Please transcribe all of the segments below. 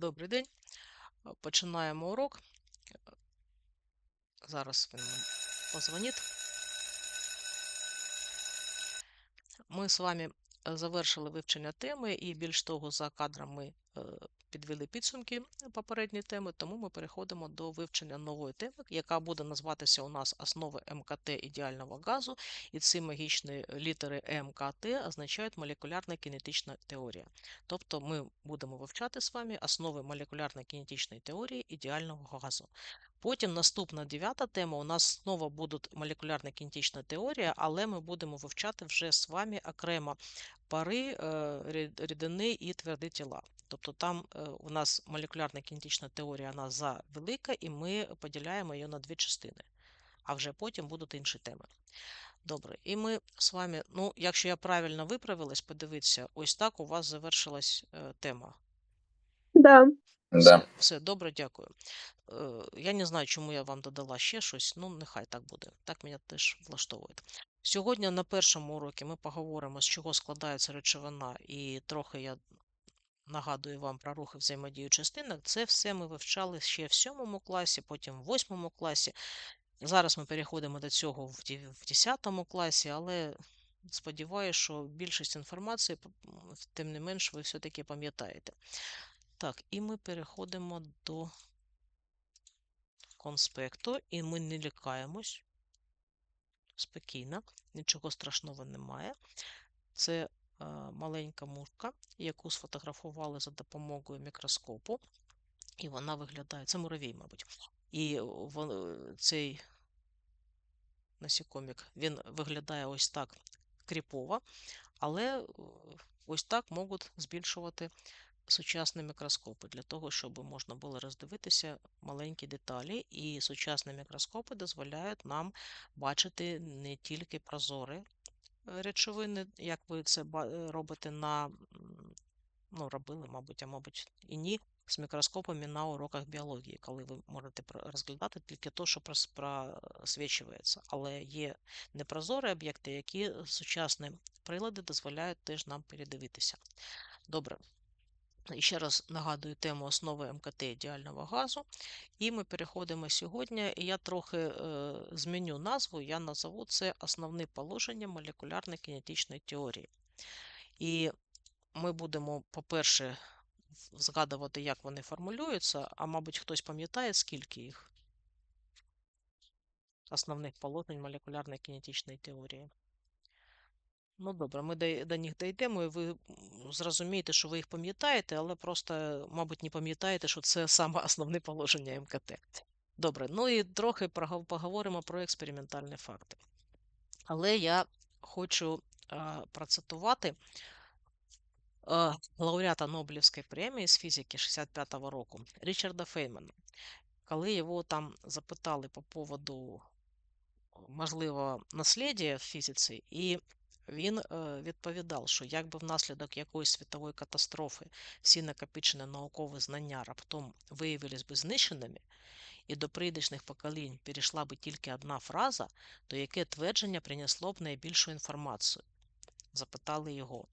Добрий день. Е, Починаємо урок. Зараз він позвонить. Ми з вами е, завершили вивчення теми, і більш того, за кадром ми е, підвели підсумки попередньої теми, тому ми переходимо до вивчення нової теми, яка буде назватися у нас основи МКТ ідеального газу, і ці магічні літери МКТ означають молекулярна кінетична теорія. Тобто ми будемо вивчати з вами основи молекулярно-кінетичної теорії ідеального газу. Потім наступна дев'ята тема у нас знову буде молекулярна кінетична теорія, але ми будемо вивчати вже з вами окремо пари, е, рідини і тверді тіла. Тобто там е, у нас молекулярна кінетична теорія вона завелика, і ми поділяємо її на дві частини. А вже потім будуть інші теми. Добре, і ми з вами, ну, якщо я правильно виправилась, подивіться, ось так у вас завершилась е, тема. Да. Все, Да. все добре, дякую. Е, Я не знаю, чому я вам додала ще щось, ну нехай так буде. Так мене теж влаштовує. Сьогодні на першому уроці ми поговоримо, з чого складається речовина, і трохи я нагадую вам про рухи взаємодію частинок. Це все ми вивчали ще в сьомому класі, потім в восьмому класі. Зараз ми переходимо до цього в ді- 10 класі, але сподіваюся, що більшість інформації, тим не менш, ви все-таки пам'ятаєте. Так, і ми переходимо до конспекту, і ми не лякаємось. Спокійно, нічого страшного немає. Це е, маленька мушка, яку сфотографували за допомогою мікроскопу. І вона виглядає, це муравій, мабуть. І вон, цей насікомік, він виглядає ось так кріпово, але е, ось так можуть збільшувати сучасні мікроскопи для того, щоб можна було роздивитися маленькі деталі. І сучасні мікроскопи дозволяють нам бачити не тільки прозорі е, речовини, як ви це е, робите на ну, робили, мабуть, а мабуть, і ні, з мікроскопами на уроках біології, коли ви можете розглядати тільки те, що просвічується. Але є непрозорі об'єкти, які сучасні прилади дозволяють теж нам передивитися. Добре. І ще раз нагадую тему основи МКТ ідеального газу. І ми переходимо сьогодні. Я трохи е, зміню назву. Я назову це основні положення молекулярно-кінетичної теорії. І ми будемо, по-перше, згадувати, як вони формулюються, а мабуть, хтось пам'ятає, скільки їх основних положень молекулярної кінетичної теорії. Ну добре, ми до, до них дійдемо, і ви зрозумієте, що ви їх пам'ятаєте, але просто, мабуть, не пам'ятаєте, що це саме основне положення МКТ. Добре, ну і трохи поговоримо про експериментальні факти. Але я хочу а, процитувати а, лауреата Нобелівської премії з фізики 65-го року Річарда Феймана. Коли його там запитали по поводу можливо наслідя в фізиці, і він е, відповідав, що якби внаслідок якоїсь світової катастрофи всі накопичені наукові знання раптом виявились би знищеними, і до прийдешних поколінь перейшла би тільки одна фраза, то яке твердження принесло б найбільшу інформацію? Запитали його.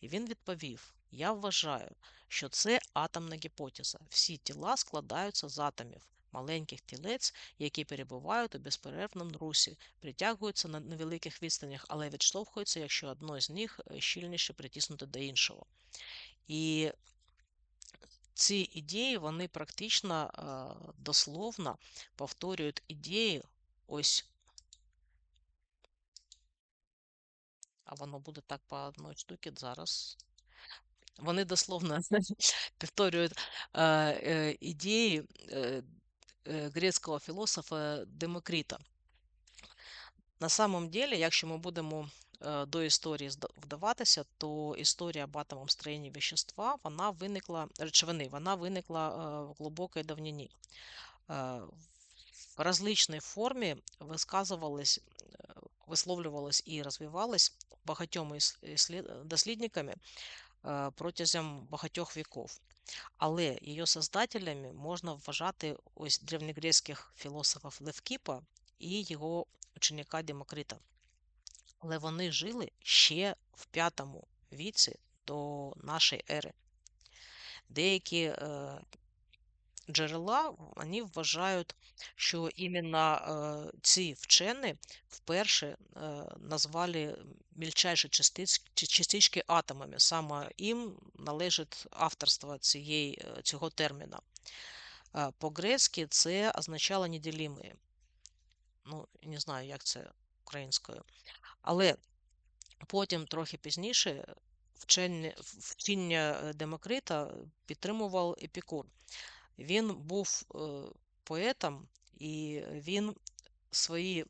І він відповів: Я вважаю, що це атомна гіпотеза. Всі тіла складаються з атомів, маленьких тілець, які перебувають у безперервному русі, притягуються на невеликих відстанях, але відштовхуються, якщо одно з них е, щільніше притиснуте до іншого. І ці ідеї, вони практично е, дословно повторюють ідеї ось. А воно буде так по одній штуці зараз. Вони дословно повторюють е, ідеї грецького філософа Демокріта. На самом деле, якщо ми будемо е, до історії вдаватися, то історія об атомному строєнні вещества, вона виникла, речовини, вона виникла е, в глибокій давнині. Е, В различній формі висказувались, висловлювалось і розвивалось іслід- дослідниками протягом багатьох віков. Але її создателями можна вважати ось древньогрецьких філософів Левкіпа і його ученика Демокрита. Але вони жили ще в п'ятому віці до нашої ери. Деякі е, джерела вони вважають, що іменно е, ці вчені вперше е, назвали мільчайші частички атомами. Саме їм належить авторство цієї, е, цього терміна. По-грецьки це означало неділімі. Ну, не знаю, як це українською. Але потім, трохи пізніше, вчення, Демокрита підтримував Епікур. Він був е, поетом, і він свої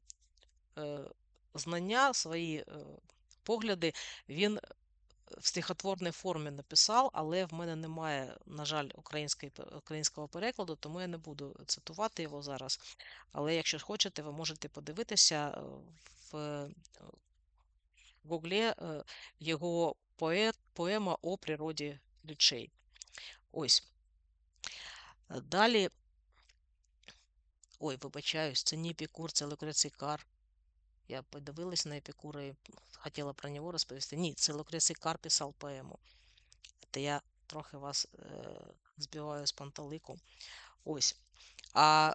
е, знання, свої е, погляди він в стихотворній формі написав, але в мене немає, на жаль, українського перекладу, тому я не буду цитувати його зараз. Але якщо хочете, ви можете подивитися в Гуглі його поет, поема о природі речей. Ось. Далі, ой, вибачаюсь, це не Епікур, це Лукрецій Кар. Я подивилась на Епікура і хотіла про нього розповісти. Ні, це Лукрецій Кар писав поему. Це я трохи вас е, збиваю з панталику. Ось. А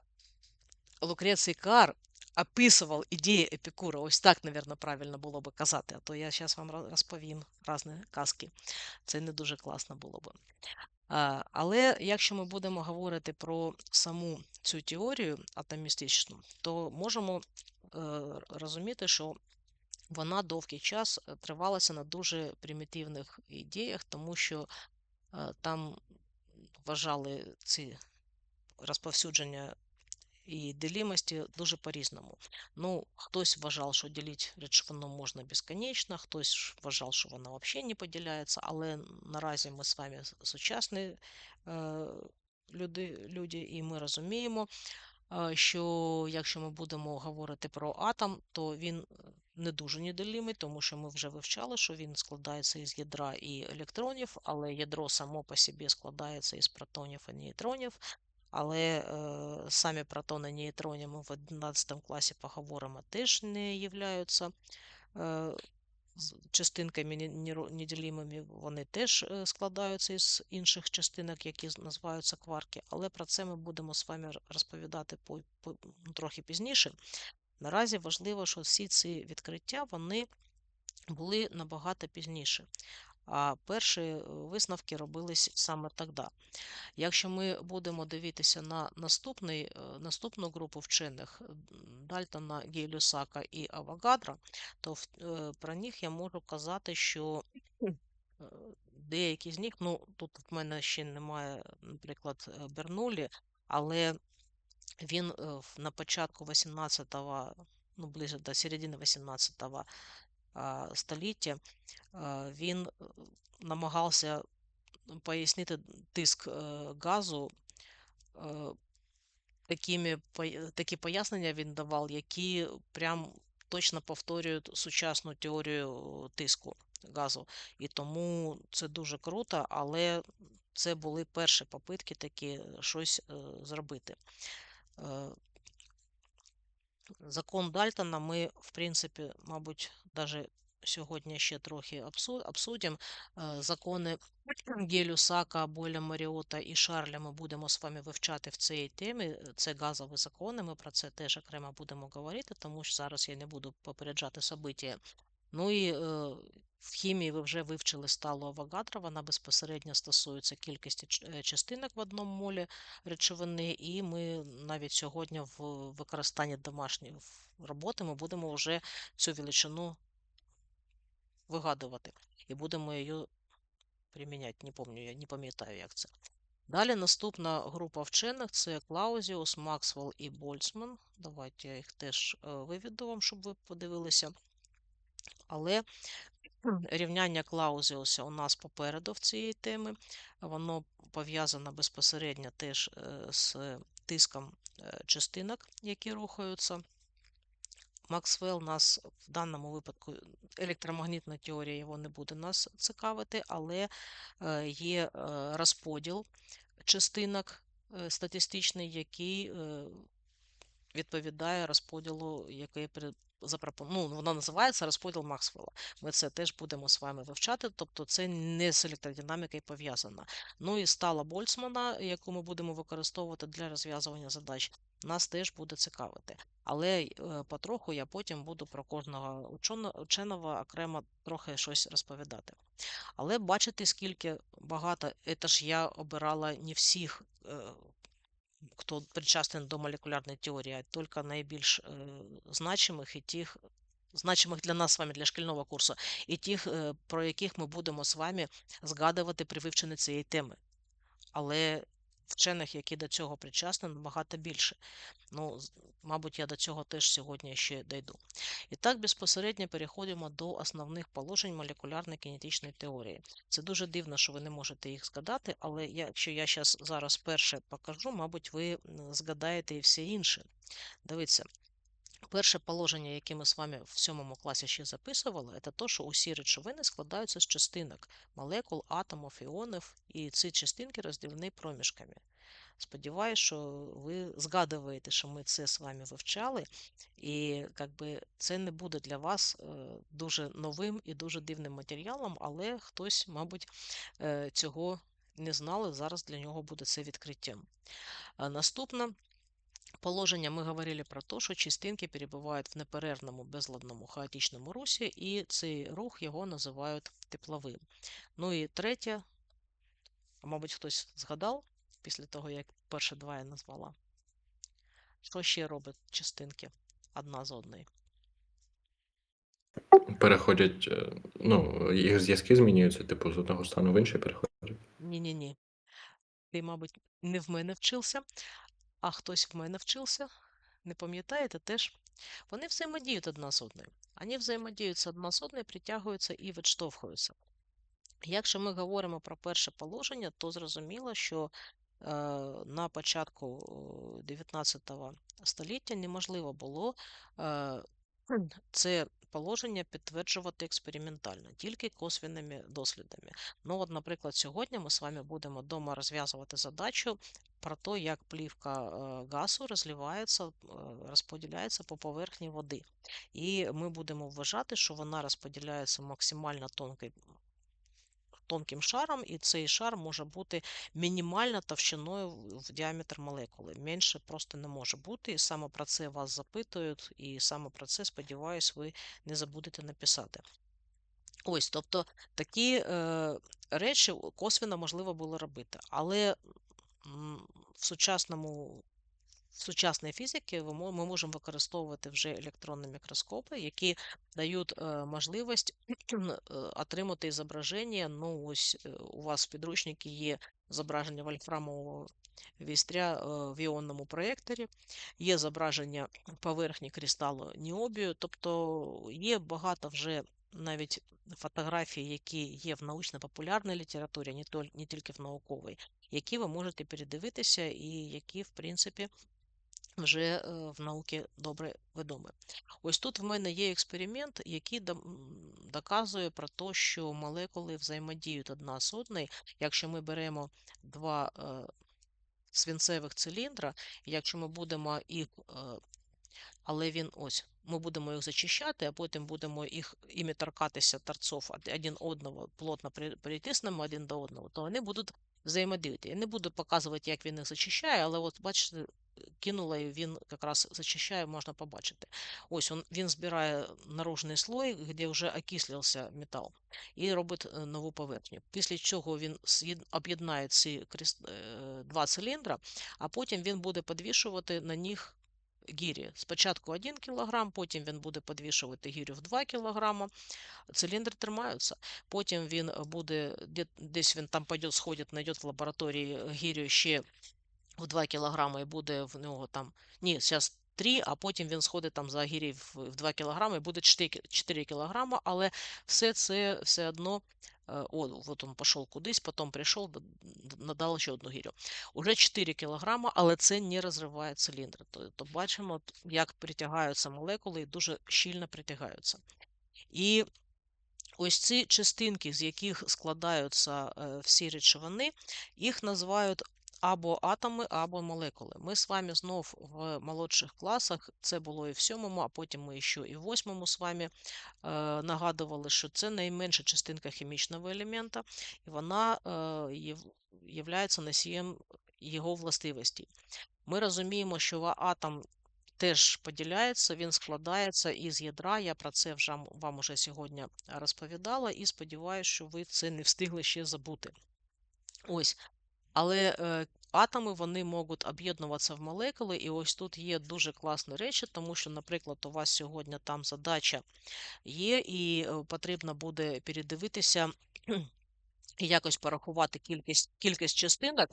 Лукрецій Кар описував ідеї Епікура. Ось так, мабуть, правильно було би казати. А то я зараз вам розповім різні казки. Це не дуже класно було би. Але якщо ми будемо говорити про саму цю теорію атомістичну, то можемо е, розуміти, що вона довгий час е, тривалася на дуже примітивних ідеях, тому що е, там вважали ці розповсюдження і делімості дуже по-різному. Ну, хтось вважав, що ділити речовину можна безконечно, хтось вважав, що вона взагалі не поділяється, але наразі ми з вами сучасні е, люди, люди, і ми розуміємо, е, що якщо ми будемо говорити про атом, то він е, не дуже неділимий, тому що ми вже вивчали, що він складається із ядра і електронів, але ядро само по собі складається із протонів і нейтронів. Але е, самі протони нейтрони ми в 11 класі поговоримо, теж не являються е, частинками не- неро- неділимими, вони теж е, складаються із інших частинок, які називаються кварки. Але про це ми будемо з вами розповідати по, по, ну, трохи пізніше. Наразі важливо, що всі ці відкриття вони були набагато пізніше. А перші е, висновки робились саме тоді. Якщо ми будемо дивитися на наступний, е, наступну групу вчених Дальтона, Гей-Люсака і Авогадро, то в- е, про них я можу казати, що е, деякі з них, ну тут в мене ще немає, наприклад, е, Бернулі, але він е, на початку 18-го, ну ближе до середини 18-го століття, він е, намагався пояснити тиск е, газу е, такими, такі пояснення він давав, які прям точно повторюють сучасну теорію тиску газу. І тому це дуже круто, але це були перші попитки такі щось зробити. Закон Дальтона ми, в принципі, мабуть, даже сьогодні ще трохи обсу- обсудимо. Е, Закони Гелюсака, Бойля Маріота і Шарля ми будемо з вами вивчати в цій темі. Це газові закони. Ми про це теж окремо будемо говорити, тому що зараз я не буду попереджати события. Ну і е, в хімії ви вже вивчили сталу Авогадро, вона безпосередньо стосується кількості е, частинок в одному молі речовини, і ми навіть сьогодні в використанні домашньої роботи ми будемо вже цю величину вигадувати і будемо її приміняти. Не пам'ятаю, не пам'ятаю, як це. Далі наступна група вчених це Клаузіус, Максвелл і Больцман. Давайте я їх теж е, виведу вам, щоб ви подивилися. Але рівняння Клаузіуса у нас попереду в цієї теми. Воно пов'язано безпосередньо теж е, з тиском е, частинок, які рухаються. Максвелл нас в даному випадку електромагнітна теорія його не буде нас цікавити, але е, є розподіл частинок статистичний, який відповідає розподілу, який при- запропон... ну, вона називається розподіл Максвелла. Ми це теж будемо з вами вивчати, тобто це не з електродинамікою пов'язано. Ну і стала Больцмана, яку ми будемо використовувати для розв'язування задач, нас теж буде цікавити. Але е, потроху я потім буду про кожного ученого окремо трохи щось розповідати. Але бачите, скільки багато, це ж я обирала не всіх, хто причастен до молекулярної теорії, а тільки найбільш е, значимих і тих, значимих для нас з вами, для шкільного курсу, і тих, е, про яких ми будемо з вами згадувати при вивченні цієї теми. Але вчених, які до цього причасні, набагато більше. Ну, мабуть, я до цього теж сьогодні ще дійду. І так безпосередньо переходимо до основних положень молекулярної кінетичної теорії. Це дуже дивно, що ви не можете їх згадати, але якщо я зараз перше покажу, мабуть, ви згадаєте і все інше. Дивіться. Перше положення, яке ми з вами в сьомому класі ще записували, це те, що усі речовини складаються з частинок молекул, атомів, іонів, і ці частинки розділені проміжками. Сподіваюсь, що ви згадуєте, що ми це з вами вивчали, і якби, це не буде для вас е, дуже новим і дуже дивним матеріалом, але хтось, мабуть, е, цього не знали. Зараз для нього буде це відкриттям. Наступне положення ми говорили про те, що частинки перебувають в неперервному безладному хаотичному русі, і цей рух його називають тепловим. Ну і третє, мабуть, хтось згадав після того, як перші два я назвала. Що ще робить частинки одна з одної? Переходять, е, ну, їх зв'язки змінюються, типу, з одного стану в інший переходять. Ні-ні-ні. Ти, мабуть, не в мене вчився, а хтось в мене вчився. Не пам'ятаєте теж? Вони взаємодіють одна з одною. Вони взаємодіються одна з одною, притягуються і відштовхуються. Якщо ми говоримо про перше положення, то зрозуміло, що е, на початку 19 століття неможливо було е, це положення підтверджувати експериментально, тільки косвінними дослідами. Ну, от, наприклад, сьогодні ми з вами будемо вдома розв'язувати задачу про те, як плівка е, газу розливається, розподіляється по поверхні води. І ми будемо вважати, що вона розподіляється максимально тонкий тонким шаром, і цей шар може бути мінімально товщиною в діаметр молекули. Менше просто не може бути. І саме про це вас запитують, і саме про це, сподіваюсь, ви не забудете написати. Ось, тобто такі е, речі косвіно можливо було робити. Але в сучасному в сучасній фізиці ми можемо використовувати вже електронні мікроскопи, які дають е, можливість е, отримати зображення. Ну, ось е, у вас в підручнику є зображення вольфрамового вістря в іонному проєкторі, є зображення поверхні кристалу ніобію, тобто є багато вже навіть фотографій, які є в научно-популярній літературі, не тільки в науковій, які ви можете передивитися, і які, в принципі, вже е, в науці добре відомі. Ось тут в мене є експеримент, який доказує про те, що молекули взаємодіють одна з одною. Якщо ми беремо два е, свинцевих циліндра, якщо ми будемо їх, е, але він ось, ми будемо їх зачищати, а потім будемо їх іми торкатися торцов один одного, плотно притиснемо один до одного, то вони будуть взаємодіяти. Я не буду показувати, як він їх зачищає, але от бачите, кинула, і він якраз зачищає, можна побачити. Ось він, він збирає наружний слой, де вже окислився метал, і робить е, нову поверхню. Після чого він об'єднає ці е, два циліндра, а потім він буде підвішувати на них гірі. Спочатку 1 кг, потім він буде підвішувати гірю в 2 кг. Циліндри тримаються. Потім він буде, десь він там пойде, сходить, знайде в лабораторії гірю ще в 2 кг і буде в нього там. Ні, зараз 3, а потім він сходить там за гірі в 2 кг і буде 4 4 кг, але все це все одно. Э, о, от он пішов кудись, потім прийшов, надав ще одну гірю. Уже 4 кг, але це не розриває циліндри. Тобто бачимо, як притягаються молекули і дуже щільно притягаються. І ось ці частинки, з яких складаються е, всі речовини, їх називають або атоми, або молекули. Ми з вами знов в молодших класах, це було і в сьомому, а потім ми ще і в восьмому з вами е, нагадували, що це найменша частинка хімічного елемента, і вона е, є, носієм його властивостей. Ми розуміємо, що атом теж поділяється, він складається із ядра. Я про це вже вам уже сьогодні розповідала, і сподіваюся, що ви це не встигли ще забути. Ось. Але е, атоми вони можуть об'єднуватися в молекули, і ось тут є дуже класні речі, тому що, наприклад, у вас сьогодні там задача є, і е, потрібно буде передивитися і якось порахувати кількість кількість частинок.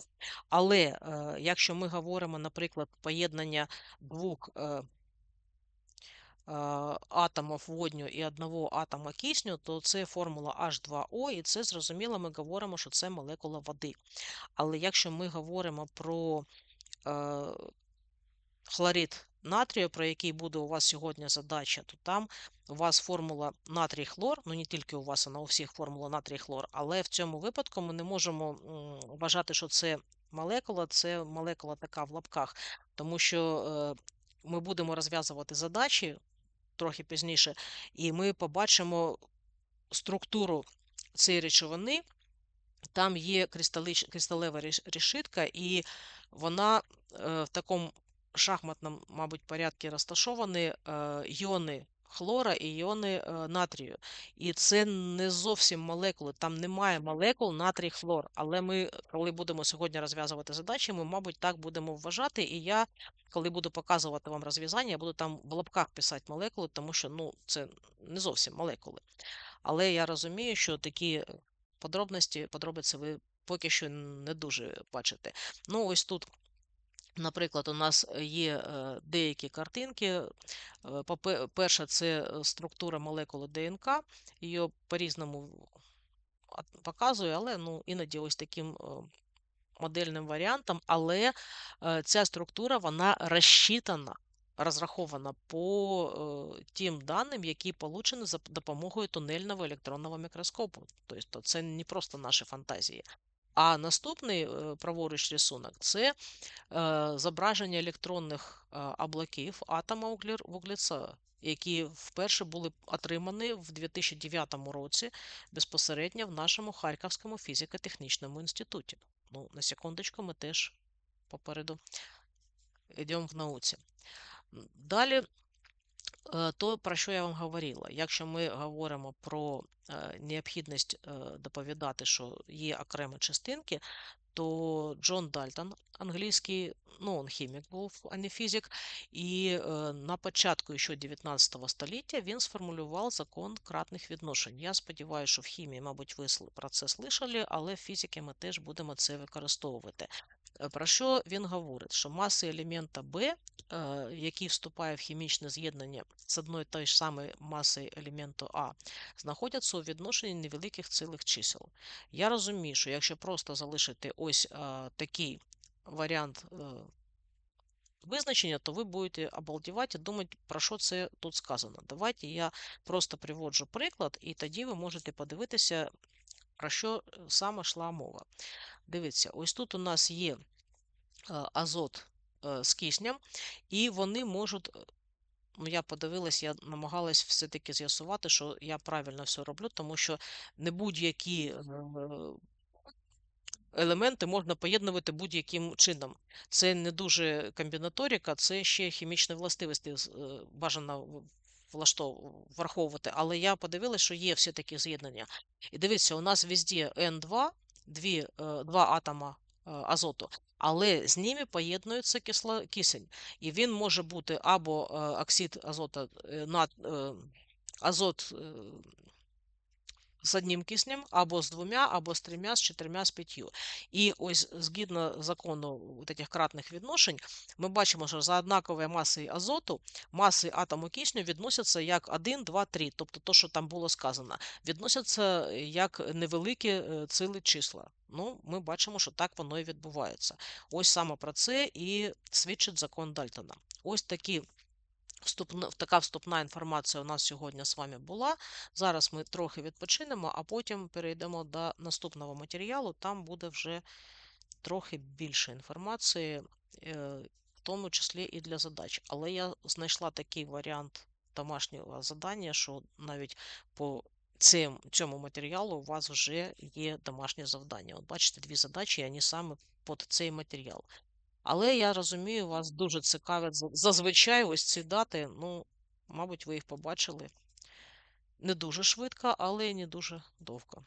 Але е, якщо ми говоримо, наприклад, поєднання двох е, атомів водню і одного атома кисню, то це формула H2O, і це зрозуміло, ми говоримо, що це молекула води. Але якщо ми говоримо про е, хлорид натрію, про який буде у вас сьогодні задача, то там у вас формула натрій хлор, ну не тільки у вас, а на у всіх формула натрій хлор, але в цьому випадку ми не можемо вважати, що це молекула, це молекула така в лапках, тому що е, ми будемо розв'язувати задачі трохи пізніше, і ми побачимо структуру цієї речовини. Там є кристалева решітка, і вона е, в такому шахматному, мабуть, порядку розташовані іони хлора і іони е, натрію. І це не зовсім молекули, там немає молекул натрій хлор. Але ми, коли будемо сьогодні розв'язувати задачі, ми, мабуть, так будемо вважати. І я, коли буду показувати вам розв'язання, я буду там в лапках писати молекули, тому що ну, це не зовсім молекули. Але я розумію, що такі подробності, подробиці ви поки що не дуже бачите. Ну, ось тут. Наприклад, у нас є е, деякі картинки. Е, перша це е, структура молекули ДНК, її по-різному показує, але ну, іноді ось таким модельним варіантом, але ця структура вона розчитана, розрахована по тим даним, які получені за допомогою тунельного електронного мікроскопу. Тобто це не просто наші фантазії. А наступний праворуч рисунок це зображення електронних облаків атома вуглеця, які вперше були отримані в 2009 році безпосередньо в нашому Харківському фізико-технічному інституті. Ну, на секундочку, ми теж попереду йдемо в науці. Далі, то, про що я вам говорила, якщо ми говоримо про необхідність доповідати, що є окремі частинки, то Джон Дальтон, англійський, ну, він хімік був, а не фізик, і э, на початку ще 19 століття він сформулював закон кратних відношень. Я сподіваюся, що в хімії, мабуть, ви про це слышали, але в фізиці ми теж будемо це використовувати. Е, про що він говорить? Що маси елемента Б, е, який вступає в хімічне з'єднання з одної тої ж самої маси елементу А, знаходяться у відношенні невеликих цілих чисел. Я розумію, що якщо просто залишити ось такий варіант е, визначення, то ви будете обалдівати і думати, про що це тут сказано. Давайте я просто приводжу приклад, і тоді ви можете подивитися, про що саме йшла мова. Дивіться, ось тут у нас є азот з киснем, і вони можуть. Ну, я подивилась, я намагалась все-таки з'ясувати, що я правильно все роблю, тому що не будь-які е, елементи можна поєднувати будь-яким чином. Це не дуже комбінаторіка, це ще хімічні властивості е, бажано враховувати. Але я подивилася, що є все-таки з'єднання. І дивіться, у нас везде N2, дві, е, два атома азоту, але з ними поєднується кисло, кисень. І він може бути або оксид азота, азот з одним киснем, або з двома, або з трьома, з чотирма, з п'ятью. І ось згідно закону таких кратних відношень, ми бачимо, що за однаковою масою азоту маси атому кисню відносяться як 1, 2, 3, тобто то, що там було сказано, відносяться як невеликі е, цілі числа. Ну, Ми бачимо, що так воно і відбувається. Ось саме про це і свідчить закон Дальтона. Ось такі Вступна, така вступна інформація у нас сьогодні з вами була. Зараз ми трохи відпочинемо, а потім перейдемо до наступного матеріалу. Там буде вже трохи більше інформації, е, в тому числі і для задач. Але я знайшла такий варіант домашнього завдання, що навіть по цим, цьому матеріалу у вас вже є домашнє завдання. От бачите, дві задачі, і вони саме під цей матеріал. Але я розумію, вас дуже цікавить за- зазвичай ось ці дати. Ну, мабуть, ви їх побачили не дуже швидко, але й не дуже довго.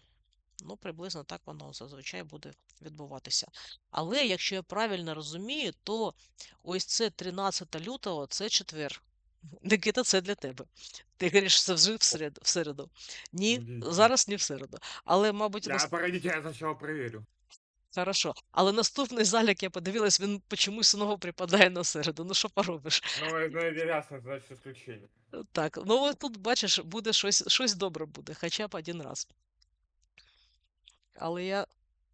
Ну, приблизно так воно зазвичай буде відбуватися. Але якщо я правильно розумію, то ось це 13 лютого, це четвер. Никита, це для тебе. Ти говориш, це вже в середу. В середу. Ні, зараз не в середу. Але, мабуть, Я нас... погодите, я сначала проверю. Хорошо. Але наступний залік, я подивилась, він чомусь знову припадає на середу. Ну, що поробиш? Ну, это ясно, значит исключение. Так, ну от тут бачиш, буде щось, щось добре буде, хоча б один раз. Але я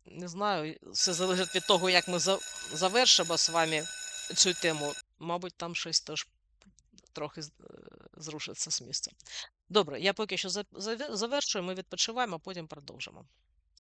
не знаю, все залежить від того, як ми завершимо з вами цю тему. Мабуть, там щось теж трохи е, зрушиться з місця. Добре, я поки що завершую, ми відпочиваємо, а потім продовжимо.